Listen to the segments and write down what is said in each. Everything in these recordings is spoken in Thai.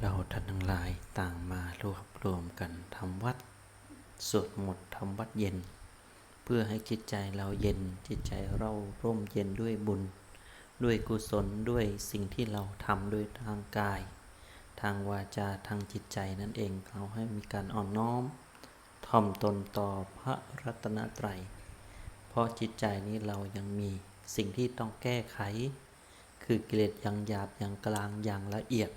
เราท่านทั้งหลายต่างมารวบรวมกันทำวัดสวดมนต์ทำวัดเย็น เพื่อให้จิตใจเราเย็น จิตใจเราร่มเย็นด้วยบุญ ด้วยกุศลด้วยสิ่งที่เราทำด้วยทางกาย ทางวาจาทางจิตใจนั่นเองเราให้มีการอ่อนน้อมถ่อมตนต่อพระรัตนตรัย เพราะจิตใจนี้เรายังมีสิ่งที่ต้องแก้ไข คือกิเลสอย่างหยาบอย่างกลางอย่างละเอียด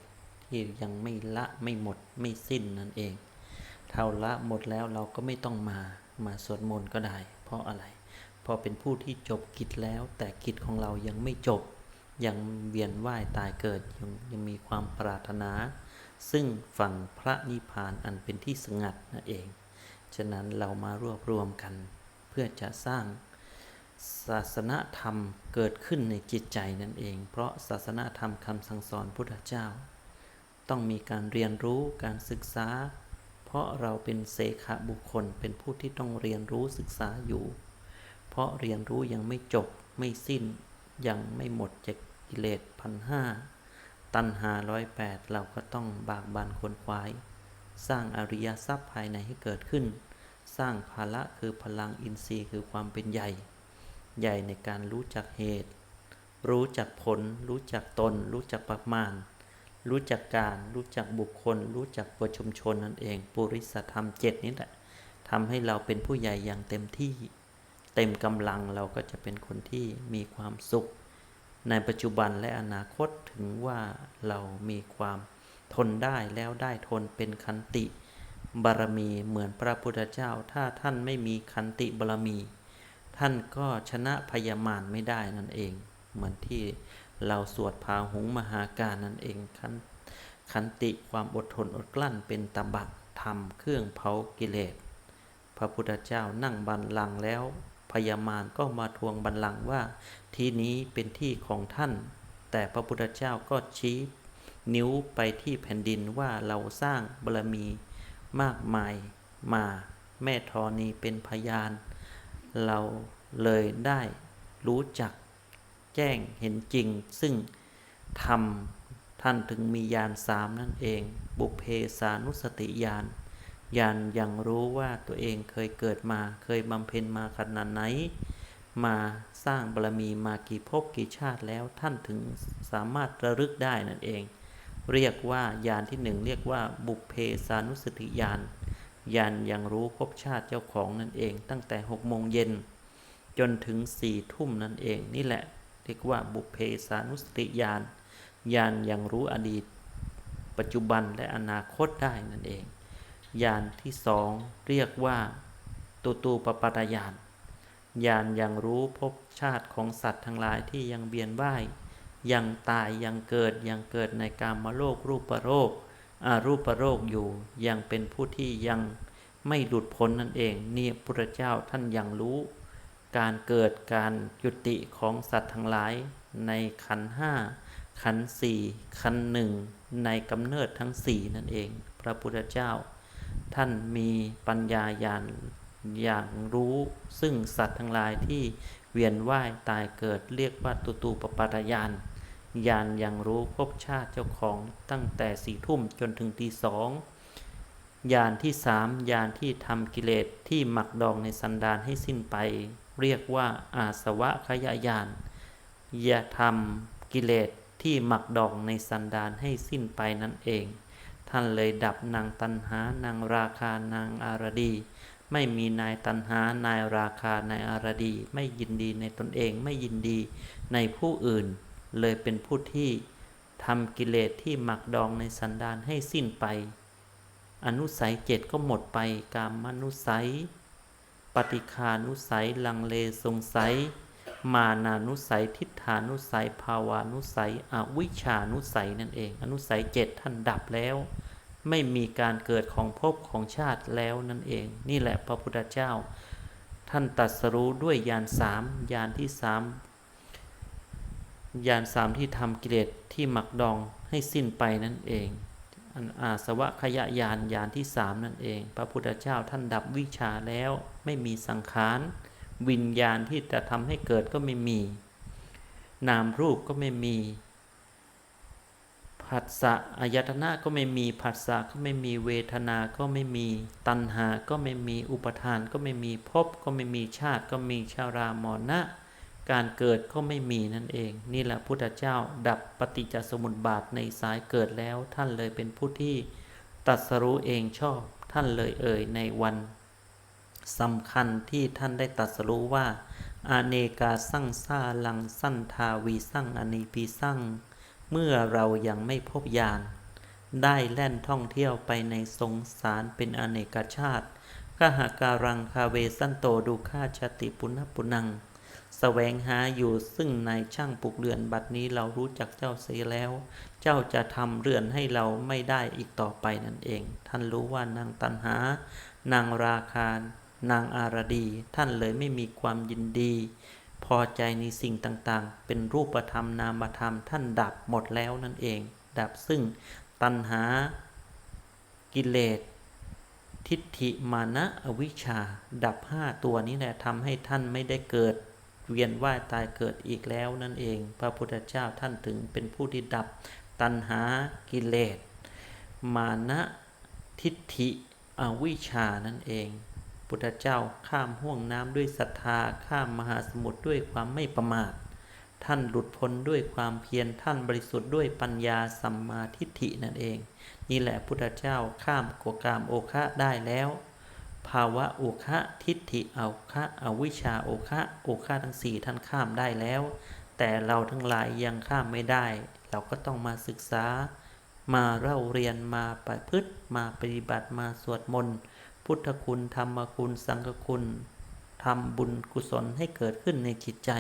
ที่ยังไม่ละไม่หมดไม่สิ้นนั่นเองเท่าละหมดแล้วเราก็ไม่ต้องมามาสวดมนต์ก็ได้ เพราะอะไร เพราะเป็นผู้ที่จบกิจแล้ว แต่กิจของเรายังไม่จบ ยังเวียนว่ายตายเกิดยังยังมีความปรารถนา ซึ่งฝั่งพระนิพพานอันเป็นที่สงัดนั่นเอง ฉะนั้นเรามารวบรวมกัน เพื่อจะสร้างศาสนธรรมเกิดขึ้นในจิตใจนั่นเอง เพราะศาสนธรรมคำสั่งสอนพุทธเจ้า ต้องมีการเรียนรู้การศึกษา เพราะเราเป็นเสขบุคคลเป็นผู้ที่ต้องเรียนรู้ศึกษาอยู่ เพราะเรียนรู้ยังไม่จบไม่สิ้น ยังไม่หมดจากกิเลสพันห้าตัณหาร้อยแปดเราก็ต้องบากบันขวนขวาย สร้างอริยทรัพย์ภายในให้เกิดขึ้น สร้างภาละคือพลังอินทรีย์คือความเป็นใหญ่ ใหญ่ในการรู้จักเหตุ รู้จักผล รู้จักตน รู้จักประมาณ รู้จักการ รู้จักบุคคล รู้จักประชุมชนนั่นเอง ปุริสธรรมเจ็ดนี้แหละทำให้เราเป็นผู้ใหญ่อย่างเต็มที่ เต็มกำลังเราก็จะเป็นคนที่มีความสุข ในปัจจุบันและอนาคตถึงว่าเรามีความทนได้แล้วได้ทนเป็นคันติ บารมีเหมือนพระพุทธเจ้า ถ้าท่านไม่มีคันติบารมี ท่านก็ชนะพยามารไม่ได้นั่นเอง เหมือนที่ เราสวดพาหุงมหาการนั่นเองคันคันติความอดทนอดกลั้นเป็นตบะธรรมเครื่องเผากิเลส พระพุทธเจ้านั่งบัลลังแล้ว พยามารก็มาทวงบัลลังว่า ที่นี้เป็นที่ของท่าน แต่พระพุทธเจ้าก็ชี้นิ้วไปที่แผ่นดินว่าเราสร้างบารมีมากมายมาแม่ธรณีเป็นพยาน เราเลยได้รู้จัก แจ้งเห็นจริง ซึ่งทำท่านถึงมียานสามนั่นเอง บุพเพสานุสติญาณญาณยังรู้ว่าตัวเองเคยเกิดมาเคยบำเพ็ญมาขนาดไหน มาสร้างบารมีมากี่ภพกี่ชาติแล้วท่านถึงสามารถระลึกได้นั่นเอง เรียกว่ายานที่หนึ่งเรียกว่าบุพเพสานุสติญาณยานยังรู้ภพชาติเจ้าของนั่นเอง ตั้งแต่หกโมงเย็นจนถึงสี่ทุ่มนั่นเองนี่แหละ เรียกว่าบุเพสานุสติญาณยานยังรู้อดีต ปัจจุบันและอนาคตได้นั่นเองยานที่สองเรียกว่าตูตูปปาตยานยานยังรู้ภพชาติของสัตว์ทั้งหลายที่ยังเบียนว่ายยังตายยังเกิดยังเกิดในกามโลกรูปโรคอารูปโรคอยู่ยังเป็นผู้ที่ยังไม่หลุดพ้นนั่นเอง เนี่ยพระเจ้าท่านยังรู้ การเกิดการยุติของสัตว์ทั้งหลาย ในขันห้าขันสี่ขันหนึ่งในกำเนิดทั้งสี่นั่นเอง พระพุทธเจ้า ท่านมีปัญญาญาณอย่างรู้ซึ่งสัตว์ทั้งหลายที่เวียนว่ายตายเกิดเรียกว่าตุตูปปาตยานญาณยังรู้ภพชาติเจ้าของตั้งแต่สี่ทุ่มจนถึงตีสองญาณที่สามญาณที่ทำกิเลสที่หมักดองในสันดานให้สิ้นไป เรียกว่าอาสวะขยายาน อย่าทำกิเลสที่หมักดองในสันดานให้สิ้นไปนั่นเอง ท่านเลยดับนางตันหานางราคานางอารดี ไม่มีนายตันหานายราคานายอารดี ไม่ยินดีในตนเองไม่ยินดีในผู้อื่น เลยเป็นผู้ที่ทำกิเลสที่หมักดองในสันดานให้สิ้นไป อนุสัยเจ็ดก็หมดไปกามนุสัย ปฏิคานุสัย ลังเลสงสัย มานานุสัย ทิฏฐานุสัย ภาวานุสัย อวิชานุสัยนั่นเอง อนุสัยเจ็ดท่านดับแล้ว ไม่มีการเกิดของภพของชาติแล้วนั่นเอง นี่แหละพระพุทธเจ้า ท่านตรัสรู้ด้วยยานสามยานที่สามยานสามที่ทำกิเลสที่หมักดองให้สิ้นไปนั่นเอง อันอาสวะขยะยานยานที่สามนั่นเอง พระพุทธเจ้าท่านดับวิชาแล้วไม่มีสังขาร วิญญาณที่จะทำให้เกิดก็ไม่มี นามรูปก็ไม่มีผัสสะอายตนะก็ไม่มีผัสสะก็ไม่มีเวทนาก็ไม่มีตัณหาก็ไม่มีอุปทานก็ไม่มีภพก็ไม่มีชาติก็มีชารามรณะ การเกิดก็ไม่มีนั่นเอง นี่แหละพุทธเจ้าดับปฏิจจสมุปบาทในสายเกิดแล้วท่านเลยเป็นผู้ที่ตรัสรู้เองชอบท่านเลยเอ่ยในวันสำคัญที่ท่านได้ตรัสรู้ว่าอาเนกาสั่งซาลังสั้นทาวีสั่งอนีปีสั่งเมื่อเรายังไม่พบญาณได้แล่นท่องเที่ยวไปในสงสารเป็นอเนกชาติกหาการังคาเวสันโตดูค่าชาติปุณปุนัง แสวงหาอยู่ซึ่งในช่างปลูกเรือนบัดนี้เรารู้จักเจ้าเสียแล้ว เจ้าจะทำเรือนให้เราไม่ได้อีกต่อไปนั่นเอง ท่านรู้ว่านางตันหา นางราคา นางอารดี ท่านเลยไม่มีความยินดี พอใจในสิ่งต่างๆ เป็นรูปธรรมนามธรรม ท่านดับหมดแล้วนั่นเอง ดับซึ่งตัณหากิเลสทิฏฐิมานะอวิชชา ดับห้าตัวนี้แหละทำให้ท่านไม่ได้เกิด เวียนว่ายตายเกิดอีกแล้วนั่นเอง พระพุทธเจ้าท่านถึงเป็นผู้ที่ดับตัณหากิเลส มานะทิฏฐิอวิชชานั่นเอง พุทธเจ้าข้ามห่วงน้ำด้วยศรัทธาข้ามมหาสมุทรด้วยความไม่ประมาท ท่านหลุดพ้นด้วยความเพียรท่านบริสุทธิ์ด้วยปัญญาสัมมาทิฏฐินั่นเอง นี่แหละพุทธเจ้าข้ามโกกามโอคะได้แล้ว ภาวะโอคะทิฏฐิโอคะอวิชชาโอคะโอคะทั้งสี่ท่านข้ามได้แล้ว แต่เราทั้งหลายยังข้ามไม่ได้ เราก็ต้องมาศึกษา มาเล่าเรียนมาประพฤติมาปฏิบัติมาสวดมนต์พุทธคุณธรรมคุณสังฆคุณทำบุญกุศลให้เกิดขึ้นในจิตใจ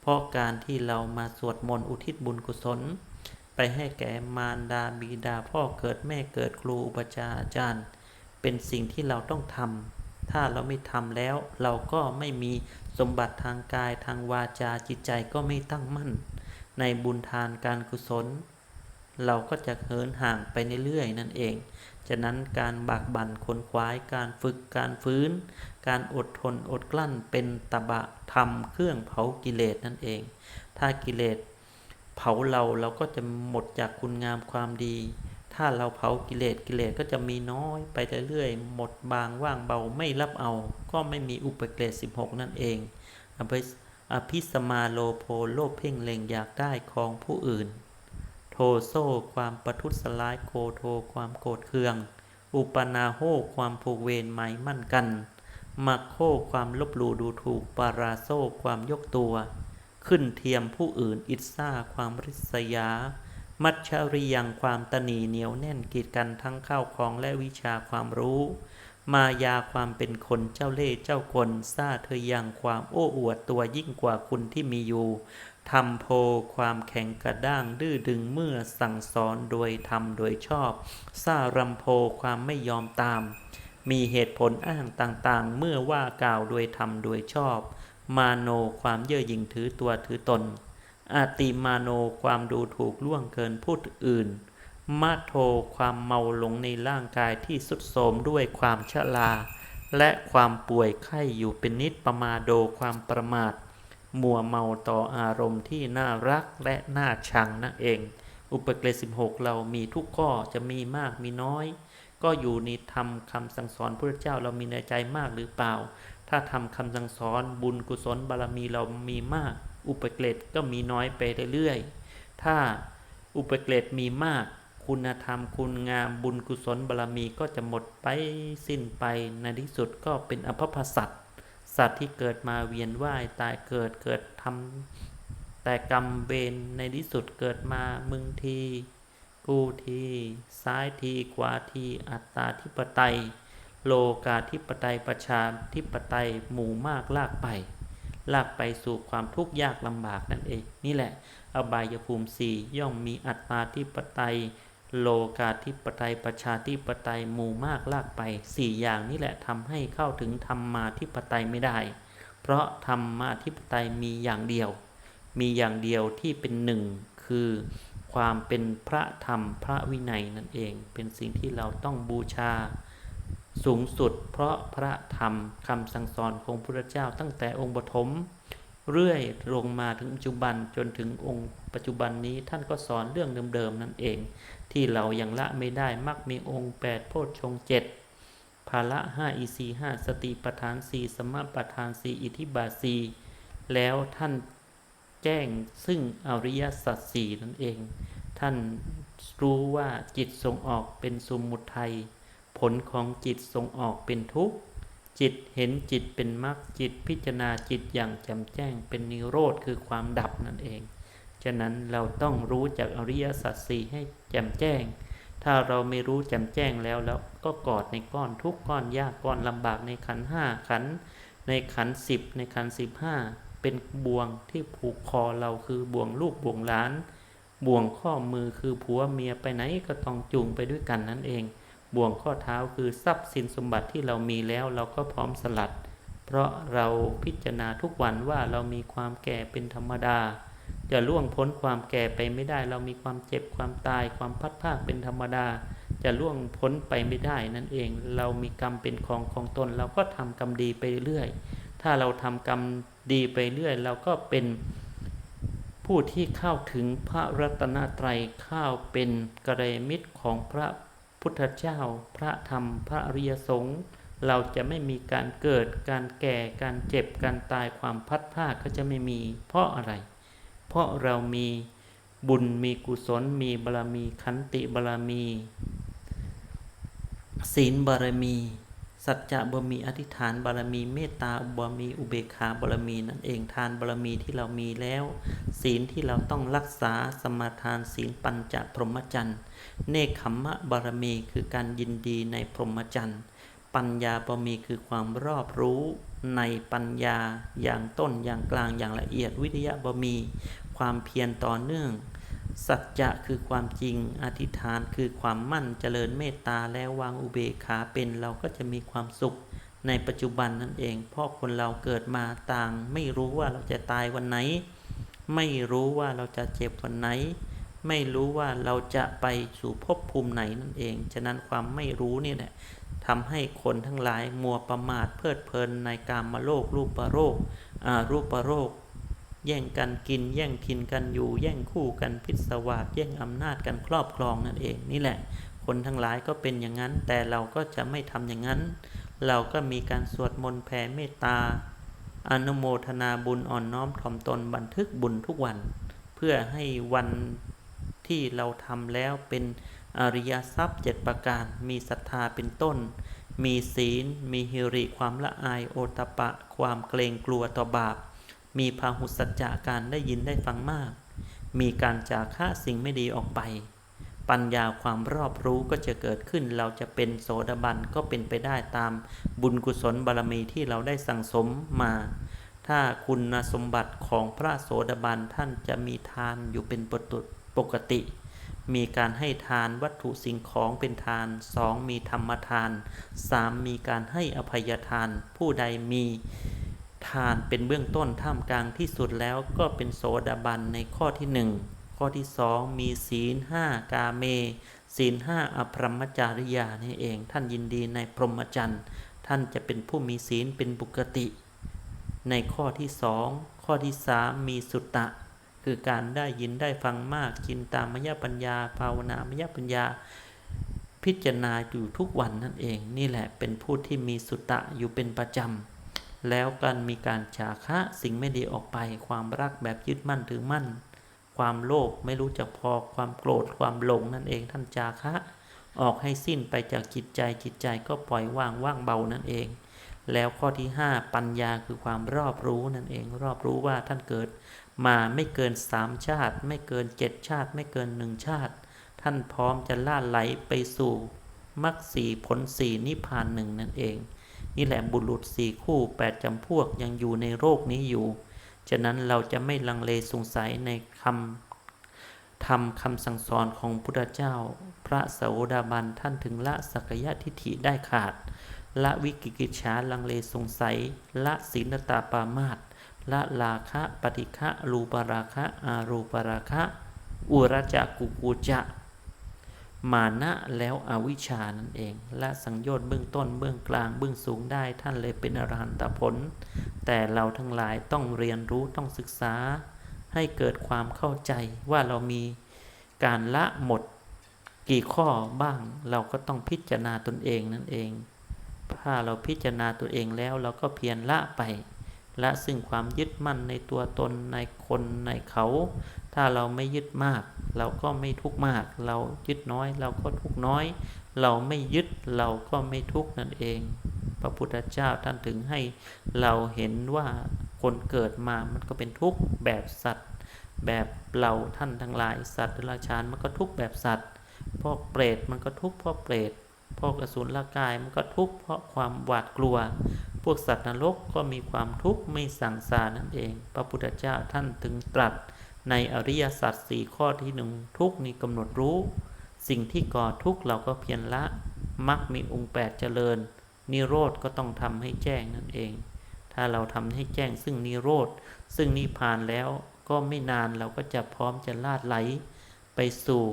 เพราะการที่เรามาสวดมนต์อุทิศบุญกุศล ไปให้แก่มารดาบิดาพ่อเกิดแม่เกิดครูอุปชาอาจารย์ เป็นสิ่งที่เราต้องทำถ้าเราไม่ทำแล้ว เราก็ไม่มีสมบัติทางกายทางวาจาจิตใจก็ไม่ตั้งมั่น ในบุญทานการกุศล เราก็จะเหินห่างไปเรื่อยๆนั่นเอง ฉะนั้นการบากบั่นขนขวายการฝึกการฟื้น การอดทนอดกลั้นเป็นตบะธรรมเครื่องเผากิเลสนั่นเอง ถ้ากิเลสเผาเราเราก็จะหมดจากคุณงามความดี ถ้าเราเผากิเลสกิเลสก็จะมีน้อยไปเรื่อยๆ หมดบางว่างเบาไม่รับเอา ก็ไม่มีอุปเกรส16 นั่นเองอภิอภิสมาโลโพโลภเพ่งเล็งอยากได้ของผู้อื่น โทโซความประทุษร้ายโกโทความโกรธเคือง อุปนาโหความผูกเวรหมายมั่นกัน มักโคความลบหลู่ดูถูกปาราโซความยกตัว ขึ้นเทียมผู้อื่นอิจฉาความริษยา มัจฉริยังความตนีเหนียวแน่นกีดกันทั้งข้าวของและวิชาความรู้ มายาความเป็นคนเจ้าเล่ห์เจ้ากลซาเธอยังความโอ้อวดตัวยิ่งกว่าคุณที่มีอยู่ทำโพความแข็งกระด้างดื้อดึงเมื่อสั่งสอนโดยทำโดยชอบซารำโพความไม่ยอมตาม มีเหตุผลอ้างต่างๆ เมื่อว่ากล่าวโดยทำโดยชอบ มาโนความเย่อหยิ่งถือตัวถือตน อาติมาโนความดูถูกล่วงเกินผู้อื่น มาโทความเมาหลงในร่างกายที่สุดโทมด้วยความชราและความป่วยไข้อยู่เป็นนิดประมาโดความประมาท มัวเมาต่ออารมณ์ที่น่ารักและน่าชังนั่นเอง อุปเกรส16เรามีทุกข้อจะมีมากมีน้อย ก็อยู่ในธรรมคำสั่งสอนพระเจ้าเรามีในใจมากหรือเปล่า ถ้าทำคำสั่งสอนบุญกุศลบารมีเรามีมาก อุปเกรสก็มีน้อยไปเรื่อยๆ ถ้าอุปเกรสมีมาก คุณธรรมคุณงามบุญกุศลบารมีก็จะหมดไปสิ้นไปในที่สุดก็เป็นอภพสัตว์สัตว์ที่เกิดมาเวียนว่ายตายเกิดเกิดทำแต่กรรมเวรในที่สุดเกิดมามึงทีกูทีซ้ายทีขวาทีอัตตาธิปไตย โลกาธิปไตยประชาธิปไตยหมู่มากลากไป ลากไปสู่ความทุกข์ยากลำบากนั่นเอง นี่แหละ อบายภูมิสี่ย่อมมีอัตตาธิปไตยโลกาธิปไตยประชาธิปไตยหมู่มากลากไปสี่อย่างนี่แหละทำให้เข้าถึงธรรมาธิปไตยไม่ได้ เพราะธรรมาธิปไตยมีอย่างเดียว มีอย่างเดียวที่เป็นหนึ่งคือความเป็นพระธรรมพระวินัยนั่นเอง เป็นสิ่งที่เราต้องบูชา สูงสุด เพราะพระธรรมคำสั่งสอนของพระพุทธเจ้าตั้งแต่องค์ปฐมเรื่อยลงมาถึงปัจจุบันจนถึงองค์ปัจจุบันนี้ท่านก็สอนเรื่องเดิมๆนั่นเอง ที่เรายังละไม่ได้มักมีองค์ 8 โพชฌงเจ็ดภาละ5อีสี5สติปัฏฐาน 4 สมปัฏฐาน 4 อิทิบาท4แล้วท่านแจ้งซึ่งอริยสัจสี่นั่นเอง ท่านรู้ว่าจิตส่งออกเป็นสมุทัย ผลของจิตส่งออกเป็นทุกข์ จิตเห็นจิตเป็นมรรคจิตพิจารณาจิตอย่างจ่มแจ้งเป็นนิโรธคือความดับนั่นเอง ฉะนั้นเราต้องรู้จากอริยสัจสี่ให้แจ่มแจ้ง ถ้าเราไม่รู้แจ่มแจ้งแล้วแล้วก็กอดในก้อนทุกก้อนยากก้อนลำบากในขันห้าขัน ในขันสิบในขันสิบห้าเป็นบ่วงที่ผูกคอเราคือบ่วงลูกบ่วงหลาน บ่วงข้อมือคือผัวเมียไปไหนก็ต้องจูงไปด้วยกันนั่นเอง บ่วงข้อเท้าคือทรัพย์สินสมบัติที่เรามีแล้วเราก็พร้อมสลัด เพราะเราพิจารณาทุกวันว่าเรามีความแก่เป็นธรรมดา จะล่วงพ้นความแก่ไปไม่ได้ เรามีความเจ็บความตายความพัดภาคเป็นธรรมดา จะล่วงพ้นไปไม่ได้นั่นเอง เรามีกรรมเป็นของของตน เราก็ทำกรรมดีไปเรื่อย ถ้าเราทำกรรมดีไปเรื่อย เราก็เป็นผู้ที่เข้าถึงพระรัตนตรัยเข้าเป็นกระยมิตรของพระ พุทธเจ้า พระธรรม พระอริยสงฆ์เราจะไม่มีการเกิด การแก่ การเจ็บ การตาย ความพัดภาคก็จะไม่มี เพราะอะไร เพราะเรามีบุญ มีกุศล มีบารมี ขันติบารมี ศีลบารมี สัจจะบารมีอธิษฐานบารมีเมตตาบารมีอุเบกขาบารมีนั่นเองทานบารมีที่เรามีแล้ว ศีลที่เราต้องรักษาสมาทานศีลปัญจพรหมจรรย์เนคขมมะบารมีคือการยินดีในพรหมจรรย์ปัญญาบารมีคือความรอบรู้ในปัญญาอย่างต้นอย่างกลางอย่างละเอียดวิทยาบารมี ความเพียรต่อเนื่อง สัจจะคือความจริง อธิษฐานคือความมั่นเจริญเมตตาแล้ววางอุเบกขาเป็นเราก็จะมีความสุขในปัจจุบันนั่นเอง เพราะคนเราเกิดมาต่าง ไม่รู้ว่าเราจะตายวันไหน ไม่รู้ว่าเราจะเจ็บวันไหน ไม่รู้ว่าเราจะไปสู่ภพภูมิไหนนั่นเอง ฉะนั้นความไม่รู้นี่แหละทำให้คนทั้งหลายมัวประมาทเพลิดเพลินในการมาโลกรูปโรคอารูปโรค แย่งกันกิน แย่งกินกันอยู่ แย่งคู่กันพิศวาสแย่งอำนาจกันครอบครองนั่นเอง นี่แหละ คนทั้งหลายก็เป็นอย่างนั้น แต่เราก็จะไม่ทำอย่างนั้น เราก็มีการสวดมนต์แผ่เมตตาอนุโมทนาบุญอ่อนน้อมถ่อมตนบันทึกบุญทุกวัน เพื่อให้วันที่เราทำแล้วเป็นอริยทรัพย์เจ็ดประการ มีศรัทธาเป็นต้น มีศีล มีฮิริความละอายโอตปปะความเกรงกลัวต่อบาป มีพาหุสัจจะการได้ยินได้ฟังมาก มีการจาคะสิ่งไม่ดีออกไป ปัญญาความรอบรู้ก็จะเกิดขึ้น เราจะเป็นโสดาบันก็เป็นไปได้ตามบุญกุศลบารมีที่เราได้สั่งสมมา ถ้าคุณสมบัติของพระโสดาบันท่านจะมีทานอยู่เป็นปกติ มีการให้ทานวัตถุสิ่งของเป็นทาน 2. มีธรรมทาน 3. มีการให้อภัยทานผู้ใดมี ทานเป็นเบื้องต้นท่ามกลางที่สุดแล้วก็เป็นโสดาบันในข้อที่หนึ่งข้อที่สองมีศีลห้ากาเม ศีลห้าอภรรมจาริยานี่เอง ท่านยินดีในพรหมจรรย์ท่านจะเป็นผู้มีศีลเป็นปกติ ในข้อที่สองข้อที่สามมีสุตตะ คือการได้ยินได้ฟังมากจินตามยปัญญา ภาวนามยปัญญาพิจารณาอยู่ทุกวันนั่นเอง นี่แหละเป็นผู้ที่มีสุตตะอยู่เป็นประจำ แล้วกันมีการฉาคะสิ่งไม่ดีออกไป ความรักแบบยึดมั่นถือมั่น ความโลภไม่รู้จักพอความโกรธความหลงนั่นเองท่านจาคะ ออกให้สิ้นไปจากจิตใจจิตใจก็ปล่อยว่างว่างเบานั่นเอง แล้วข้อที่ 5 ปัญญาคือความรอบรู้นั่นเอง รอบรู้ว่าท่านเกิด มาไม่เกินสามชาติ ไม่เกินเจ็ดชาติ ไม่เกินหนึ่งชาติ ท่านพร้อมจะล่าไหลไปสู่มรรคสีผลสีนิพพานหนึ่งนั่นเอง นี่แหละบุรุษสี่คู่แปดจำพวกยังอยู่ในโลกนี้อยู่ ฉะนั้นเราจะไม่ลังเลสงสัยในคำทำคำสั่งสอนของพุทธเจ้า พระโสดาบันท่านถึงละสักยะทิฏฐิได้ขาด ละวิกิกิจฉาลังเลสงสัย ละศีลตาปามาตละลาคะปฏิฆะรูปราคะอารูปราคะ อุรจักกุกุจะ มานะแล้วอวิชานั่นเอง และสังโยชน์เบื้องต้นเบื้องกลางเบื้องสูงได้ท่านเลยเป็นอรหันตผล แต่เราทั้งหลายต้องเรียนรู้ต้องศึกษา ให้เกิดความเข้าใจว่าเรามีการละหมดกี่ข้อบ้าง เราก็ต้องพิจารณาตนเองนั่นเอง ถ้าเราพิจารณาตัวเองแล้วเราก็เพียรละไป และซึ่งความยึดมั่นในตัวตนในคนในเขา ถ้าเราไม่ยึดมาก เราก็ไม่ทุกมาก เรายึดน้อย เราก็ทุกน้อย เราไม่ยึดเราก็ไม่ทุกนั่นเอง พระพุทธเจ้าท่านถึงให้เราเห็นว่าคนเกิดมามันก็เป็นทุกข์แบบสัตว์ แบบเราท่านทั้งหลายสัตว์รัจฉานมันก็ทุกข์แบบสัตว์พวกเปรตมันก็ทุกข์เพราะเปรตพวกอสุรกายมันก็ทุกข์เพราะความหวาดกลัว พวกสัตว์นรกก็มีความทุกข์ไม่สั่งสานั่นเอง พระพุทธเจ้าท่านถึงตรัสในอริยสัจสี่ข้อที่หนึ่งทุกข์นี่กำหนดรู้ สิ่งที่ก่อทุกข์เราก็เพียรละมักมีองค์แปดเจริญ นิโรธก็ต้องทำให้แจ้งนั่นเอง ถ้าเราทำให้แจ้งซึ่งนิโรธ ซึ่งนิพพานแล้วก็ไม่นานเราก็จะพร้อมจะลาดไหล ไปสู่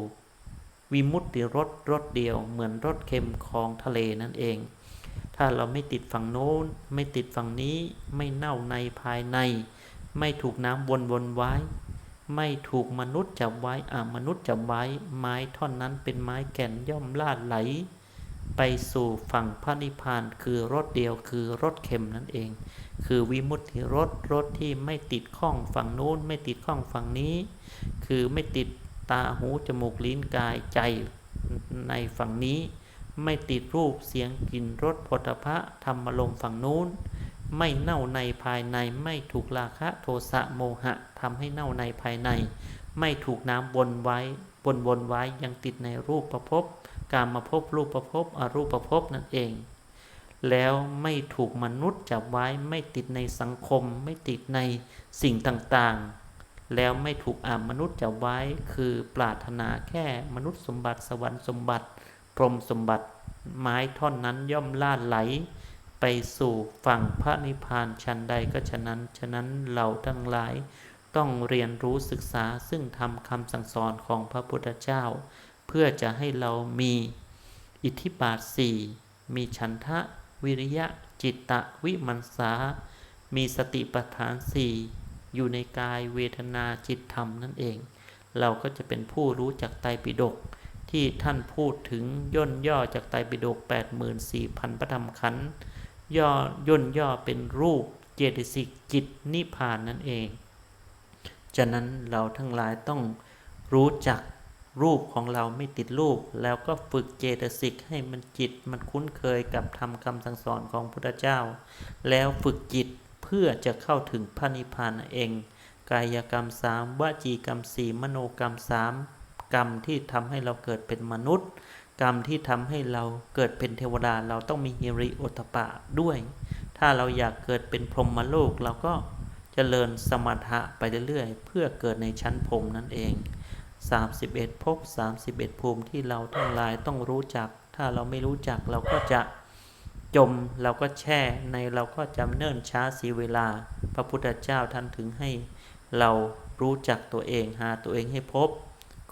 วิมุตติรสรสเดียวเหมือนรสเค็มของทะเลนั่นเอง ถ้าเราไม่ติดฝั่งโน้น ไม่ติดฝั่งนี้ ไม่เน่าในภายใน ไม่ถูกน้ำวนวนไว้ ไม่ถูกมนุษย์จับไว้อ่ามนุษย์จับไว้ ไม้ท่อนนั้นเป็นไม้แก่นย่อมลาดไหล ไปสู่ฝั่งพระนิพพานคือรสเดียวคือรสเค็มนั่นเอง คือวิมุตติรสรสที่ไม่ติดข้องฝั่งโน้น ไม่ติดข้องฝั่งนี้ คือไม่ติดตาหูจมูกลิ้นกายใจในฝั่งนี้ ไม่ติดรูปเสียงกลิ่นรสผลพะธรรมลมฝั่งนู้น ไม่เน่าในภายในไม่ถูกราคะโทสะโมหะทำให้เน่าในภายใน ไม่ถูกน้ำวนไว้บนวนไว้ยังติดในรูปประพบการมาพบรูปประพบอรูปประพบนั่นเอง แล้วไม่ถูกมนุษย์จับไว้ไม่ติดในสังคม ไม่ติดในสิ่งต่างๆ แล้วไม่ถูกอามนุษย์จับไว้คือปรารถนาแค่มนุษย์สมบัติสวรรค์สมบัติ พรหมสมบัติไม้ท่อนนั้นย่อมล่าไหล ไปสู่ฝั่งพระนิพพานชั้นใดก็ฉะนั้น ฉะนั้นเราทั้งหลายต้องเรียนรู้ศึกษาซึ่งทำคำสั่งสอนของพระพุทธเจ้า เพื่อจะให้เรามีอิทธิบาทสี่มีฉันทะ วิริยะ จิตตะวิมังสา มีสติปัฏฐานสี่อยู่ในกายเวทนาจิตธรรมนั่นเอง เราก็จะเป็นผู้รู้จักไตรปิฎก ที่ท่านพูดถึงย่นย่อจากไตรปิฎก84,000 พระธรรมขันธ์ย่อย่นย่อเป็นรูปเจตสิกจิตนิพพานนั่นเอง ฉะนั้นเราทั้งหลายต้องรู้จักรูปของเราไม่ติดรูป แล้วก็ฝึกเจตสิกให้มันจิตมันคุ้นเคยกับทำคำสั่งสอนของพุทธเจ้า แล้วฝึกจิตเพื่อจะเข้าถึงพระนิพพานเอง กายกรรมสามวจีกรรมสี่มโนกรรมสาม กรรมที่ทำให้เราเกิดเป็นมนุษย์ กรรมที่ทำให้เราเกิดเป็นเทวดาเราต้องมีฮิริโอตปะด้วย ถ้าเราอยากเกิดเป็นพรหมโลกเราก็เจริญสมถะไปเรื่อยๆ เพื่อเกิดในชั้นพรหมนั่นเอง 31ภพ31 ภูมิที่เราทั้งหลายต้องรู้จัก ถ้าเราไม่รู้จักเราก็จะจมเราก็แช่ในเราก็จำเนิ่นช้าเสียเวลา พระพุทธเจ้าท่านถึงให้เรารู้จักตัวเองหาตัวเองให้พบ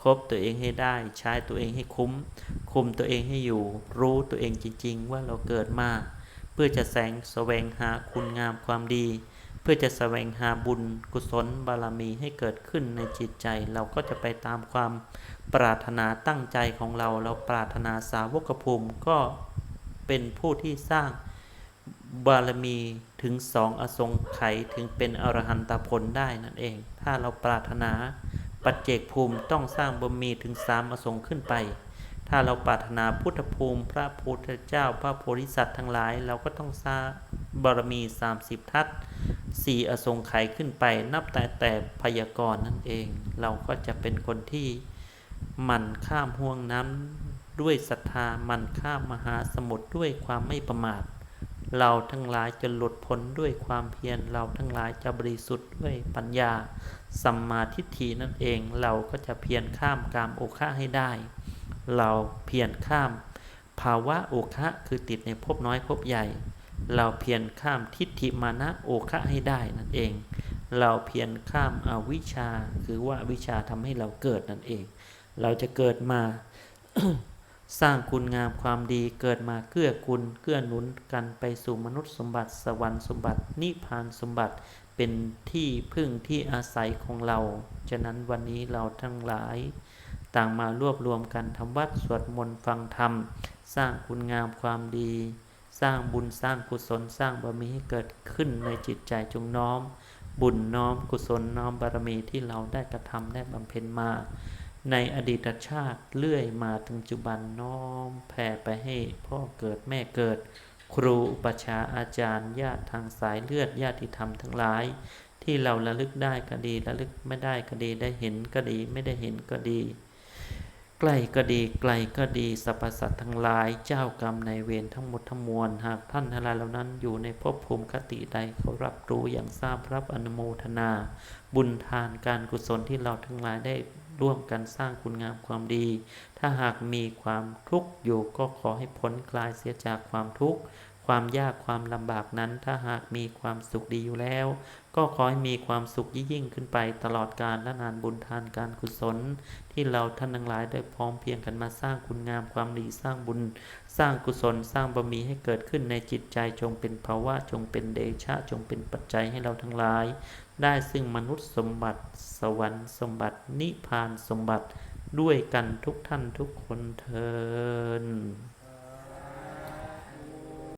คบตัวเองให้ได้ ใช้ตัวเองให้คุ้ม คุมตัวเองให้อยู่ รู้ตัวเองจริง ๆ ว่าเราเกิดมา เพื่อจะแสงแสวงหาคุณงามความดี เพื่อจะแสวงหาบุญกุศลบารมีให้เกิดขึ้นในจิตใจ เราก็จะไปตามความปรารถนาตั้งใจของเรา เราปรารถนาสาวกภูมิก็เป็นผู้ที่สร้างบารมีถึงสองอสงไขยถึงเป็นอรหันตผลได้นั่นเอง ถ้าเราปรารถนา ปัจเจกภูมิต้องสร้างบารมีถึงสามอสงขึ้นไป ถ้าเราปรารถนาพุทธภูมิ พระพุทธเจ้า พระโพธิสัตว์ทั้งหลาย เราก็ต้องสร้างบารมี 30 ทัศสี่อสงไขยขึ้นไปนับแต่แต่พยากรณ์นั่นเอง เราก็จะเป็นคนที่หมันข้ามห่วงน้ำด้วยศรัทธาหมันข้ามมหาสมุทรด้วยความไม่ประมาท เราทั้งหลายจะหลุดพ้นด้วยความเพียรเราทั้งหลายจะบริสุทธิ์ด้วยปัญญาสัมมาทิฏฐินั่นเองเราก็จะเพียรข้ามกามโอคะให้ได้ เราเพียรข้าม ภาวะโอคะคือติดในภพน้อยภพใหญ่ เราเพียรข้ามทิฏฐิมานะโอคะให้ได้นั่นเอง เราเพียรข้ามอาวิชชาคือว่าวิชาทำให้เราเกิดนั่นเอง เราจะเกิดมา สร้างคุณงามความดีเกิดมาเกื้อกูลเกื้อหนุนกันไปสู่มนุษย์สมบัติ สวรรค์สมบัติ นิพพานสมบัติเป็นที่พึ่งที่อาศัยของเรา ฉะนั้นวันนี้เราทั้งหลาย ต่างมารวบรวมกันทำวัดสวดมนต์ฟังธรรม สร้างคุณงามความดี สร้างบุญสร้างกุศลสร้างบารมีให้เกิดขึ้นในจิตใจจงน้อม บุญน้อมกุศลน้อมบารมีที่เราได้กระทำได้บำเพ็ญมา ในอดีตชาติเลื่อยมาถึงปัจจุบันน้อมแผ่ไปให้พ่อเกิดแม่เกิด ครูอุปชาอาจารย์ญาติทางสายเลือดญาติธรรมทั้งหลาย ที่เราระลึกได้ก็ดีระลึกไม่ได้ก็ดีได้เห็นก็ดีไม่ได้เห็นก็ดี ใกล้ก็ดีไกลก็ดีสรรพสัตว์ทั้งหลายเจ้ากรรมในเวรทั้งหมดทั้งมวลหากท่านทั้งหลายเหล่านั้นอยู่ในภพภูมิคติใดเขารับรู้อย่างทราบรับอนุโมทนา บุญทานการกุศลที่เราทั้งหลายได้ร่วมกันสร้างคุณงามความดี ถ้าหากมีความทุกข์อยู่ก็ขอให้พ้นคลายเสียจากความทุกข์ ความยากความลำบากนั้น ถ้าหากมีความสุขดีอยู่แล้ว ก็ขอให้มีความสุขยิ่งขึ้นไปตลอดกาลและนานบุญทานการกุศล ที่เราท่านทั้งหลายได้พร้อมเพียงกันมาสร้างคุณงามความดีสร้างบุญ สร้างกุศลสร้างบารมีให้เกิดขึ้นในจิตใจจงเป็นภาวะจงเป็นเดชะจงเป็นปัจจัยให้เราทั้งหลาย ได้ซึ่งมนุษย์สมบัติ สวรรค์สมบัติ นิพพานสมบัติด้วยกันทุกท่านทุกคนเทิน